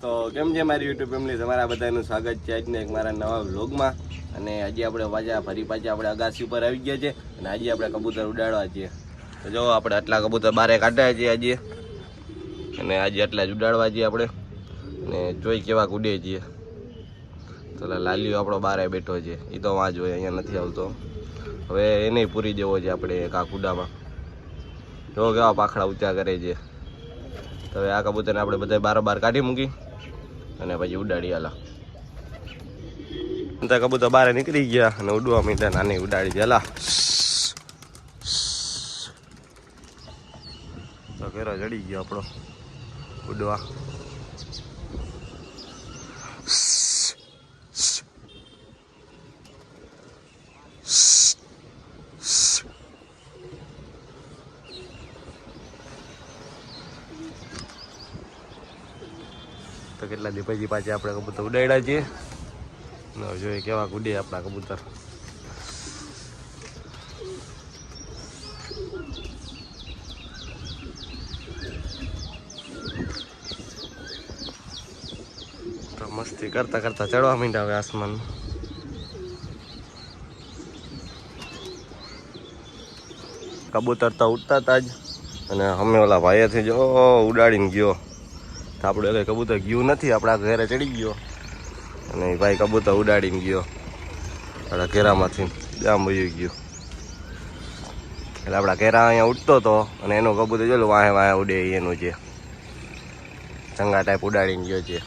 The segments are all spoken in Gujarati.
તો કેમ છે મારી યુટ્યુબ ફેમિલી તમારા બધાનું સ્વાગત છે આજને એક મારા નવા વ્લોગમાં અને આજે આપણે પાછા, ફરી પાછા આપણે અગાસી ઉપર આવી ગયા છે. અને આજે આપણે કબૂતર ઉડાડવા છીએ તો જો, આપણે આટલા કબૂતર બારે કાઢ્યા છીએ આજે. અને આજે આટલા જ ઉડાડવા છીએ આપણે. અને જોઈ કેવા ઉડે છીએ તો લાલીઓ આપણો બારે બેઠો છે. એ તો વાં જોઈએ અહીંયા નથી આવતો. હવે એને પૂરી દેવો છે આપણે કાકુડામાં જો, કેવા પાખડા ઊંચા કરે છે. તો હવે આ કબૂતરને આપણે બધા બાર બાર કાઢી મૂકી. અને પછી ઉડાડી હાલા બધા કબૂતર બહાર નીકળી ગયા અને ઉડવા મીઠા નાની ઉડાડી છે હાલા તો ઘેરો ચડી ગયો આપણો ઉડવા. તો કેટલા દી પછી પાછી આપણે કબૂતર ઉડાડ્યા છીએ. જોઈએ કેવા ઉડે આપણા કબૂતર. તો મસ્તી કરતા કરતા ચડવા માંડ્યા હવે આસમાન. કબૂતર તો ઉડતા હતા જ. અને અમે ઓલા ભાઈએથી જો ઉડાડીને ગયો. આપણે એટલે કબૂતર ગયું નથી, આપણા ઘરે ચડી ગયો. અને ભાઈ કબૂતર ઉડાડીને ગયો. આપણા ઘેરામાંથી જામ વયું ગયો. એટલે આપણા ઘેરા અહીંયા ઉડતો હતો અને એનો કબૂતર જોયું વાહે વાહે ઉડે એનું છે ચંગા ટાઈપ ઉડાડીને ગયો છે.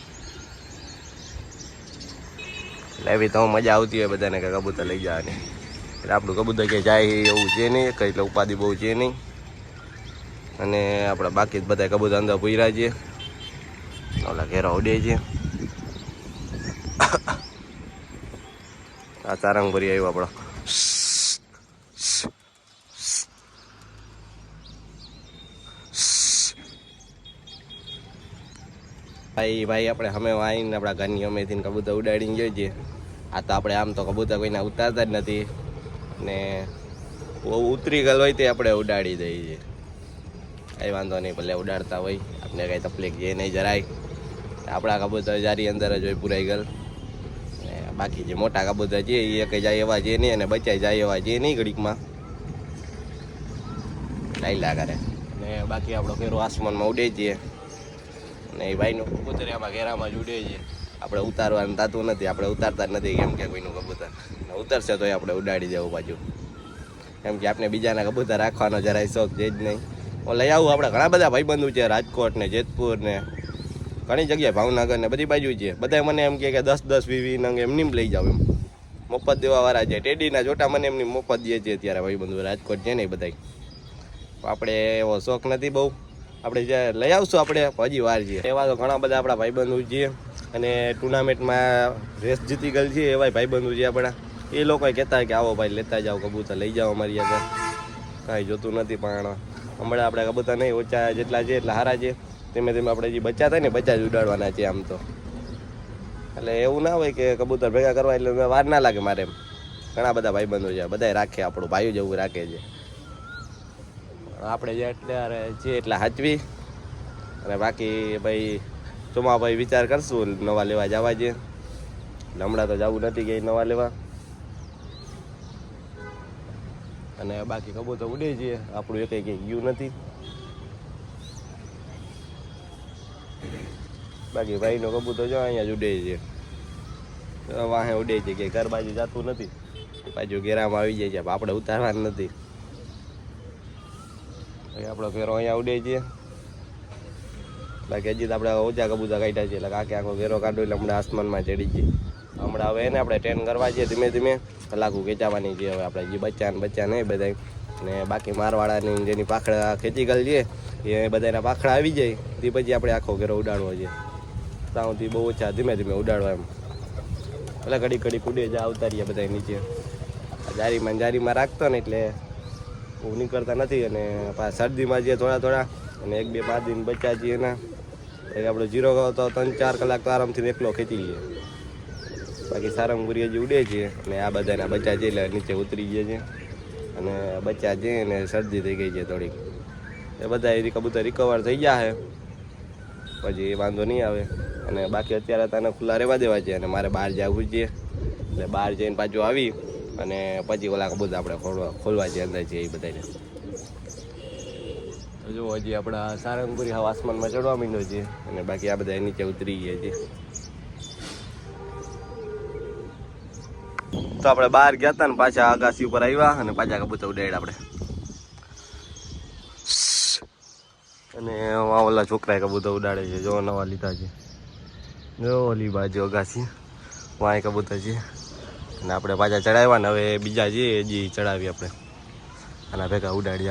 એટલે એવી તો મજા આવતી હોય બધાને કે કબૂતર લઈ જવાની. એટલે આપણું કબૂતર કે જાય એવું છે નહીં, કંઈ એટલે ઉપાધિ બહુ છે નહીં. અને આપણા બાકી બધા કબૂતર અંદર પૂર્યા છે. ઓલા ઘેરા ઉડે છે આ સારંગપુરી આવ્યો આપણો ભાઈ ભાઈ આપણે અમે વાઈને આપણા ઘરની અમેથી કબૂતર ઉડાડીને જોઈએ આ તો આપણે આમ તો કબૂતર કોઈને ઉતારતા જ નથી ને બહુ ઉતરી ગયેલ હોય તે આપણે ઉડાડી દઈએ છીએ કંઈ વાંધો નહીં ભલે ઉડાડતા હોય આપણે કંઈ તકલીફ જે નહીં જરાય આપણા કબૂતર જારી અંદર જ હોય પુરાઈ ગયેલ. બાકી જે મોટા કબૂતર છે, એ કંઈ જાય એવા છે નહીં અને બચાઈ જાય એવા છે નહીં ઘડીકમાં. લાયલા કરે. ને બાકી આપણો ફેરો આસમાનમાં ઉડે છે. ને એ ભાઈનું કબૂતર આમાં ઘેરામાં જ ઉડે છે. આપણે ઉતારવાનું થતું નથી, આપણે ઉતારતા જ નથી કેમ કે કોઈનું કબૂતર. ઉતરશે ઉતરશે તોય આપણે ઉડાડી દેવું પાછું. કેમ કે આપણે બીજાના કબૂતર રાખવાનો જરાય શોખ છે જ નહીં. લઈ આવું, આપણે ઘણા બધા ભાઈબંધો છે, રાજકોટ ને જેતપુર ને ઘણી જગ્યાએ ભાવનગર ને બધી બાજુ છે. બધા મને એમ કે દસ દસ વીવી નંગ એમની લઈ જાવ એમ. મફત દેવાવાળા છે. ટેડીના જોટા મને એમની મફત દે છે અત્યારે ભાઈબંધુ. રાજકોટ છે ને એ બધા આપણે એવો શોખ નથી બહુ. આપણે જે લઈ આવશું આપણે, હજી વાર છે. એવા તો ઘણા બધા આપણા ભાઈબંધુ છે. અને ટુર્નામેન્ટમાં રેસ જીતી ગયેલ છે એવા ભાઈબંધુ છે આપણા. એ લોકો કહેતા કે આવો ભાઈ લેતા જાઓ કબૂતર, લઈ જાઓ અમારી આગળ. કાંઈ જોતું નથી પણ હમણાં આપણે કબૂતર નહીં, ઓછા જેટલા છે એટલા હારા છે. ધીમે ધીમે આપણે જે બચ્ચા થાય ને બચ્ચા જ ઉડાડવાના છે આમ તો. એટલે એવું ના હોય કે કબૂતર ભેગા કરવા એટલે વાર ના લાગે મારે એમ. ઘણા બધા ભાઈબંધો છે બધા રાખે, આપણું ભાઈઓ જેવું રાખે છે. આપણે જે એટલે છે એટલે હાચવી અને બાકી ભાઈ ચોમા ભાઈ વિચાર કરશું નવા લેવા જવા છે હમણાં તો જવું નથી કે નવા લેવા. અને બાકી કબૂતર ઉડે છે, આપણું એક કંઈ ગયું નથી. બાકી ભાઈનો કબૂતર જો અહીંયા જ ઉડે છે. વાહે ઉડે છે કે ઘર બાજુ જતું નથી. બાજુ ઘેરામાં આવી જાય છે આપણે ઉતારવાનું નથી. આપણો ફેરો અહીંયા ઉડે છે. બાકી હજી આપણે ઓછા કબૂતર કાઢ્યા છે, એટલે કાકે આખો ઘેરો કાઢો એટલે હમણાં આસમાનમાં ચડી છે હમણાં હવે એને આપણે ટ્રેન કરવા છીએ ધીમે ધીમે. કલાકુ ખેંચાવાની છે હવે આપણે જે બચ્ચા ને બચ્ચા નહીં બધા ને બાકી મારવાળાની જેની પાખડા ખેંચી ગયેલ છે, એ બધાના પાખડા આવી જાય. તે પછી આપણે આખો ઘેરો ઉડાડવો છે. ત્યાં સુધી બહુ ઓછા ધીમે ધીમે ઉડાડવા એમ. એટલે ઘડી ઘડી કુડે જ ઉતારીએ બધા નીચે. જારીમાં જારીમાં રાખતો ને એટલે હું નીકળતા નથી અને પાછા શરદીમાં જે થોડા થોડા અને એક બે પાંચ દિન બચ્યા છીએ એના એટલે આપણો જીરો તો ત્રણ ચાર કલાક તો આરામથી એકલો ખેંચી લઈએ બાકી સારંગપુરી હજી ઉડે છે અને આ બધાના બચ્ચા છે એટલે નીચે ઉતરી ગયા છે. અને બચ્ચા છે ને શરદી થઈ ગઈ છે થોડીક. એ બધા એ કબૂતર રિકવર થઈ ગયા છે. પછી વાંધો નહીં આવે. અને બાકી અત્યારે તને ખુલ્લા રહેવા દેવા છે અને મારે બહાર જવું છે. એટલે બહાર જઈને પાછું આવી અને પછી ઓલા કબૂત આપણે ખોલવા ખોલવા છે અંદર છે એ બધાને. જો હજી આપણા સારંગપુરી હાવ આસમાનમાં ચડવા માંડ્યો છે અને બાકી આ બધા નીચે ઉતરી ગયા છે. તો આપણે બહાર ગયા હતા ને પાછા આગાસી ઉપર આવ્યા અને પાછા કબૂતર ઉડાડ આપણે. અને ઓલા છોકરાએ કબૂતર ઉડાડે છે, જો નવા લીધા છે. જો, ઓલી બાજુ અગાસી. વાંય કબૂતર છે. અને આપણે પાછા ચડાવ્યા ને હવે બીજા જે હજી ચડાવી આપણે. આના ભેગા ઉડાડી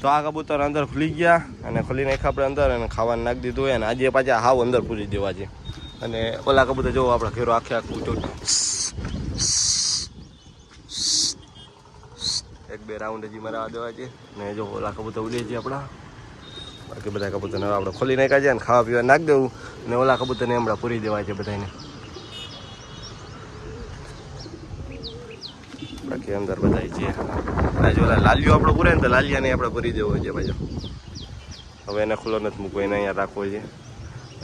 તો આ કબૂતર અંદર ખુલી ગયા અને ખુલી નાખ્યા આપણે અંદર અને ખાવાનું નાખી દીધું હોય અને આજે પાછા હાવ અંદર પૂરી દેવા છે. અને ઓલા કબૂતર જોવો, આપણે ઘેરો આખે આખું ચોટ એક બે રાઉન્ડ હજી મરાવા દેવા છે. ને જો ઓલા કબૂતર ઉડે છે આપણા. બાકી બધા કબૂતરને આપણે ખોલી નાખ્યા છે અને ખાવા પીવા નાખી દેવું અને ઓલા કબૂતરને હમણાં પૂરી દેવા છે બધાને બાકી અંદર બધા છે. આજે ઓલા લાલિયો આપણો પૂરે ને તો લાલિયાને આપણે પૂરી દેવો છે બાજુ હવે એને ખુલ્લો નથી મૂકવો, એને અહીંયા રાખવો છે.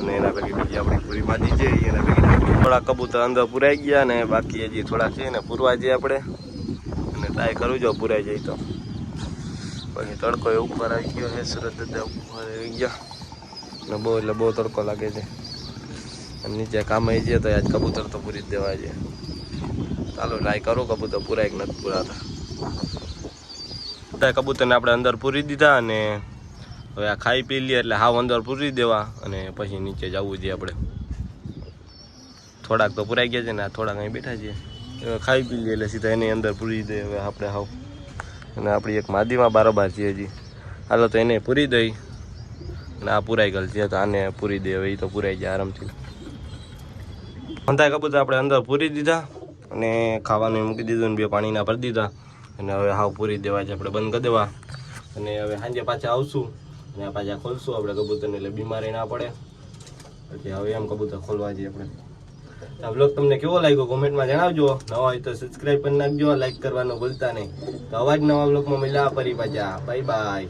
અને એના પૈકી બીજી આપણી પૂરી માજી છે, એના પૈકી થોડા કબૂતર અંદર પૂરાઈ ગયા ને બાકી હજી થોડા છે ને પૂરવા જઈએ આપણે. અને ટ્રાય કરું જો પૂરાઈ જાય તો. પછી તડકો એ ઉપર આવી ગયો છે સુરત દાદા ઉપર આવી ગયા. ને બહુ એટલે બહુ તડકો લાગે છે. અને નીચે કામ આવી જાય તો આજ કબૂતર તો પૂરી જ દેવા છે. ચાલો ટ્રાય કરો, કબૂતર પૂરાય કે નથી પૂરાતા. કબૂતરને આપણે અંદર પૂરી દીધા અને હવે આ ખાઈ પી લઈએ એટલે હાવ અંદર પૂરી દેવા અને પછી નીચે જવું જોઈએ આપણે. થોડાક તો પૂરાઈ ગયા છે ને આ થોડાક અહીં બેઠા છીએ. ખાઈ પી લઈએ એટલે સીધા એની અંદર પૂરી દે, હવે આપણે હાવ અને આપણી એક માદીમાં બારોબાર છે હજી. હાલો તો એને પૂરી દઈ. અને આ પૂરાઈ ગયેલ છે, તો આને પૂરી દે. હવે તો પૂરાઈ જાય આરામથી. અંધાય કબૂતર આપણે અંદર પૂરી દીધા અને ખાવાનું મૂકી દીધું ને બે પાણીના ભરી દીધા. અને હવે હાવ પૂરી દેવા છે, આપણે બંધ કરી દેવા. અને હવે સાંજે પાછા આવશું. અને પાછા ખોલશું આપણે કબૂતરને, એટલે બીમારી ના પડે. એટલે હવે એમ કબૂતર ખોલવા જઈએ આપણે. આ બ્લોગ તમને કેવો લાગ્યો? કોમેન્ટમાં જણાવજો. નવા હોય તો સબસ્ક્રાઈબ કરી નાખજો. લાઈક કરવાનું ભૂલતા નહીં. તો અવાજ નવા બ્લોગમાં મળ્યા ફરી પાછા. Bye bye